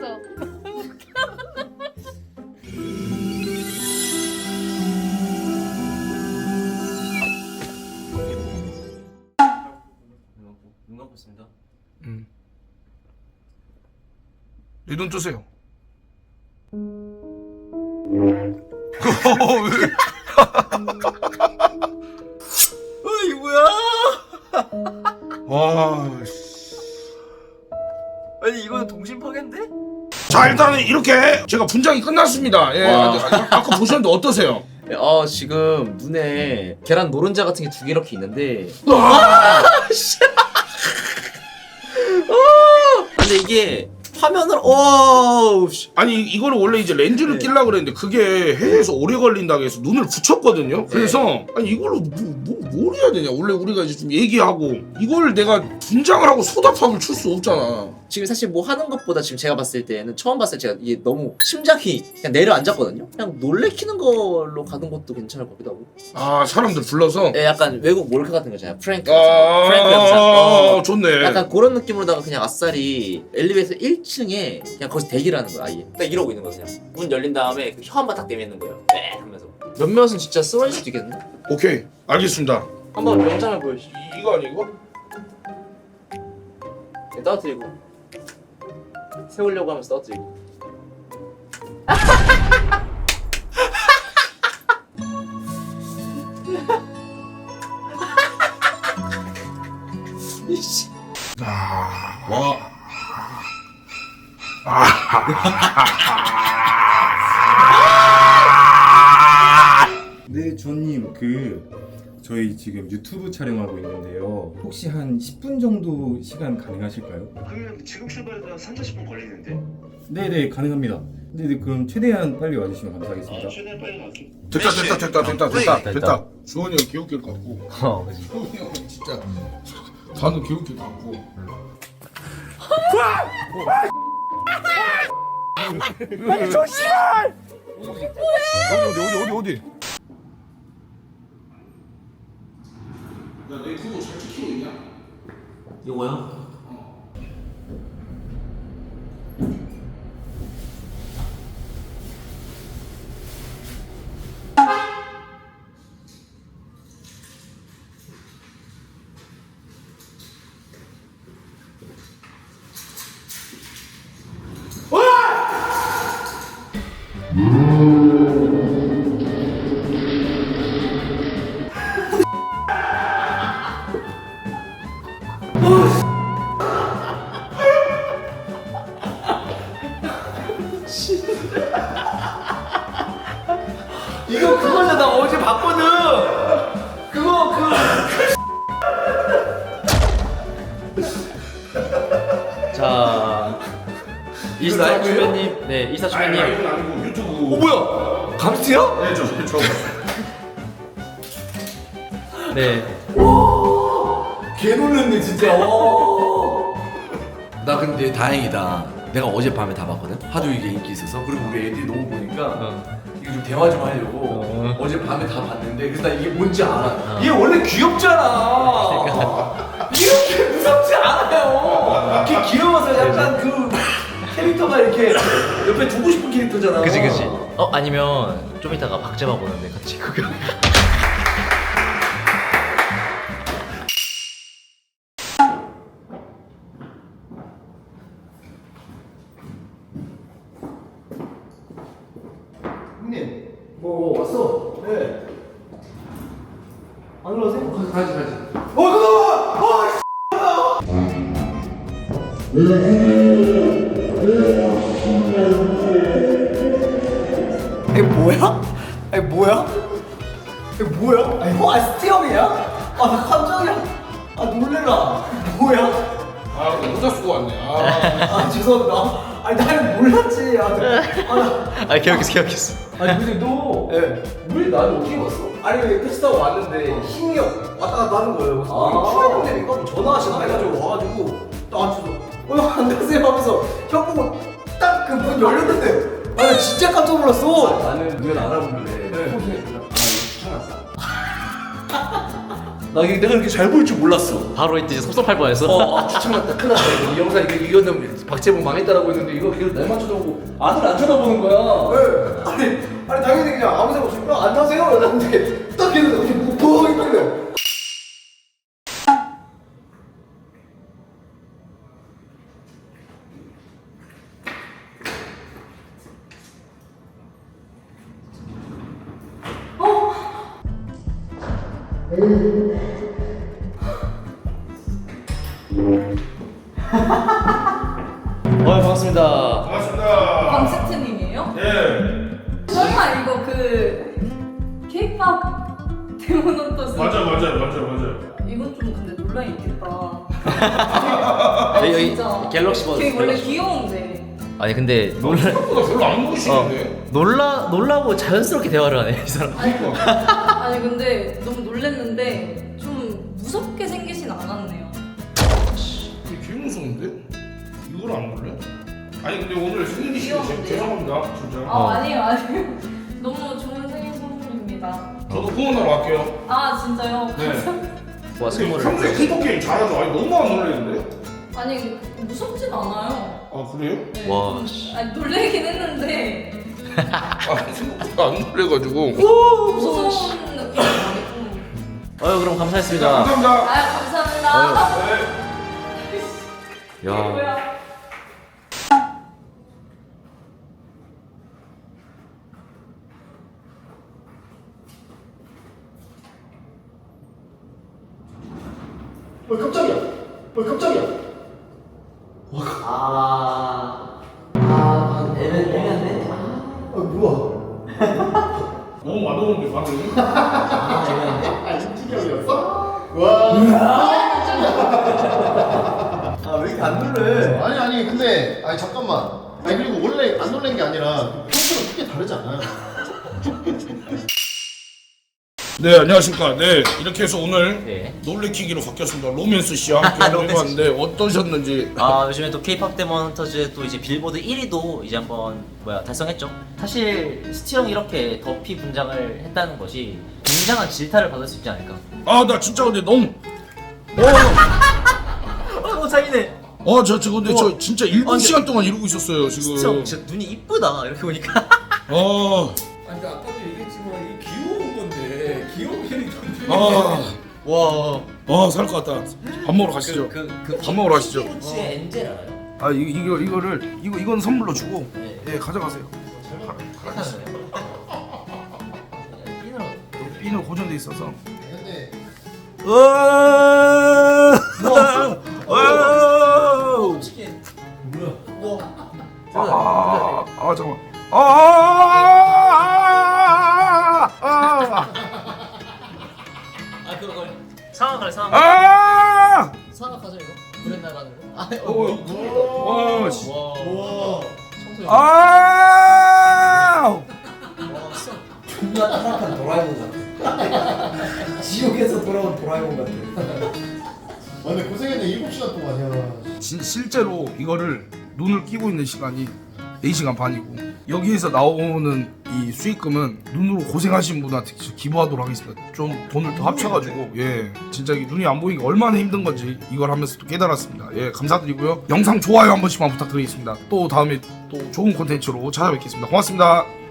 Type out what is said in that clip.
거죠? 눈 감고 있습니다. 내눈 뜨세요. 어이 뭐야? 와. 아니 이거는 동심 파괴인데? 자 일단은 이렇게 제가 분장이 끝났습니다. 예. 와. 아, 아까 보셨는데 어떠세요? 아 지금 눈에 계란 노른자 같은 게 두 개 이렇게 있는데 아! 근데 이게 화면을 어 씨. 아니 이거를 원래 이제 렌즈를 네. 끼려고 그랬는데 그게 해외에서 오래 걸린다고 해서 눈을 붙였거든요. 그래서 아니 이걸로 뭐, 뭐, 뭘 해야 되냐. 원래 우리가 이제 좀 얘기하고 이걸 내가 분장을 하고 소다팝을 출 수 없잖아. 지금 사실 뭐 하는 것보다 지금 제가 봤을 때는 처음 봤을 때 제가 이게 너무 심장이 그냥 내려앉았거든요 그냥 놀래키는 걸로 가는 것도 괜찮을 것 같기도 하고 아 사람들 불러서 예, 약간 외국 몰카 같은 거 있잖아요 프랭크 같은 거. 프랭크 영상 아, 어. 좋네. 약간 그런 느낌으로다가 그냥 아싸리 엘리베이터 1층에 그냥 거기서 대기를 하는 거야 아예 딱 이러고 있는 거 그냥 문 열린 다음에 그 혀 한 번 딱 내미는 거예요 네 하면서 몇몇은 진짜 쓰러질 수도 있겠는데? 오케이 알겠습니다. 한번 영상을 보여주시죠 이, 이거 아니고? 네, 떨어뜨리고 세우려고 이씨 아, 와 네, 주원님 그 저희 지금 유튜브 촬영하고 있는데요. 혹시 한 10분 정도 시간 가능하실까요? 그러면 지금 출발해도 한 3, 40분 걸리는데? 네, 네, 가능합니다. 네, 네, 그럼 최대한 빨리 와주시면 감사하겠습니다. 아, 최대한 빨리 갈게. 됐다 됐다 됐다 됐다 됐다 됐다. 됐다. 주원이 형것 같고. 어. 주원이 형은 진짜 다는 개웃길 것 같고. 어디 어디 어디 어디? 야내 그거 잘 지키고 있냐? 이거요? 이거 봤거든 그거 그 자, 이스타 주변님, 네, 이스타 주변님. 이건 아니고 유튜브. 어 뭐야? 감스트야? 네, 저, 저. 네. 개 놀랐네 진짜. 나 근데 다행이다. 내가 어젯밤에 다 봤거든. 하도 이게 인기 있어서. 그리고 우리 애들이 너무 보니까 이거 좀 대화 좀 하려고 어. 어. 젯밤에 다 봤는데 그래서 나 이게 뭔지 알아. 얘 원래 귀엽잖아. 이렇게 무섭지 않아요. 이렇게 귀여워서 약간 그 캐릭터가 이렇게 옆에 두고 싶은 캐릭터잖아. 그지 그지. 어 아니면 좀 이따가 박재마 보는데 같이 구경. 이게 뭐야? 아니 뭐야? 이게 뭐야? 아니 형, 아 스티어이야? 아 나 깜짝이야. 아 놀래라. 뭐야? 아, 나 모자 쓰고 왔네. 아. 아 죄송합니다. 아니 나는 몰랐지. 아, 나- 아, 나- 아 기억했어 기억했어. 아니 근데 너 네. 왜 나를 어떻게 봤어? 아니 왜 택시 타고 왔는데 힘이 왔다 갔다 하는 거예요. 그래서 아. 푸른 형님이니까 전화하시나 해가지고 와가지고 딱 앉혀 어, 오늘 안가세요 하면서 형 보고 딱 그 문 열렸는데 아 진짜 깜짝 놀랐어. 아, 나는 이건 알아보길래 네. 어, 네. 나 이게 내가 이렇게 잘 보일 줄 몰랐어. 바로 이때 이제 섭섭할 뻔했어. 어, 아, 추천한다. 큰일 났다. 이 영상 이거 이거는 박재범 망했다라고 했는데 이거 계속 날만 쳐다보고 아들 안 쳐다보는 거야. 네. 아니 아니 당연히 그냥 아무 생각 없이 어, 형 안녕하세요? 이러는데 딱 걔는 이렇게 뻥 했길래 어, 반갑습니다. 반갑습니다. 광스트님이에요? 예. 설마 이거 그 케이팝 데모노토스 맞아 맞아 맞아 맞아. 이건 좀 근데 논란이 있겠다. 여기, 여기 진짜. 갤럭시 버전. 걔 원래 귀여운데. 아니 근데 놀라 생각보다 별로 안 어, 보이시는데. 놀라 놀라고 자연스럽게 대화를 하네 이 사람. 아니, 아니 근데 너무 놀랬는데 아니 근데 오늘 귀여운데요? 죄송합니다 진짜. 아 어. 아니에요 아니에요. 너무 좋은 생일 선물입니다. 저도 후원하러 갈게요. 아 진짜요? 네. 와 선물을. 평소에 킹포 게임 잘하죠. 아니 너무 안 놀래는데? 아니 무섭진 않아요. 아 그래요? 네, 와, 씨. 아니 놀래긴 했는데 아 생각보다 안 놀래가지고. 무서운 느낌이 아니고. 어유 그럼 감사했습니다. 감사합니다. 아 감사합니다. 네. 야. 뭐야? 어 깜짝이야. 어 깜짝이야. 아, 아, 애매, 애매한데? 아 뭐야? 너무 맛없는데 반응이? 아, 애매한데? 아 진짜였어? 와. 아, 왜 이렇게 안 놀래? 아니 아니 근데 아니 잠깐만 아니 그리고 원래 안 놀란 게 아니라 평소랑 크게 다르지 않아요? 네 안녕하십니까. 네 이렇게 해서 오늘 네. 놀래키기로 바뀌었습니다. 로맨스 씨와 함께 해봤는데 어떠셨는지. 아 요즘에 또 K-pop 데몬터즈 또 이제 빌보드 1위도 이제 한번 뭐야 달성했죠. 사실 스티 형 이렇게 더피 분장을 했다는 것이 굉장한 질타를 받을 수 있지 않을까. 아 나 진짜 근데 너무. 어 차이네. 어저 저 근데 저 진짜 1분 아니, 시간 동안 이러고 있었어요 지금. 진짜 진짜 눈이 이쁘다 이렇게 보니까. 아. 아니, 근데 아까도 아. 와. 아, 살 것 같다. 밥 먹으러 가시죠. 그그 밥 먹으러 가시죠. 피부치의 엔젤 알아요? 아, 이, 이거 이거를 이거 이건 선물로 주고 네. 예, 가져가세요. 핀은 고정돼 있어서. 근데 솔 상황 가래 상황. 아, 상황 가자 이거. 브랜나라는 거. 아, 어, 와, 씨. 와. 와 청소년. 아, 존나 타락한 도라에몽 같아. 지옥에서 돌아온 도라에몽 같아. 아, 근데 고생했네 7시간 동안이야 진, 실제로 이거를 눈을 끼고 있는 시간이 4시간 반이고 여기에서 나오는 이 수익금은 눈으로 고생하신 분한테 기부하도록 하겠습니다. 좀 돈을 더 합쳐가지고 예 진짜 이 눈이 안 보이는 게 얼마나 힘든 건지 이걸 하면서 또 깨달았습니다. 예 감사드리고요. 영상 좋아요 한 번씩만 부탁드리겠습니다. 또 다음에 또 좋은 콘텐츠로 찾아뵙겠습니다. 고맙습니다.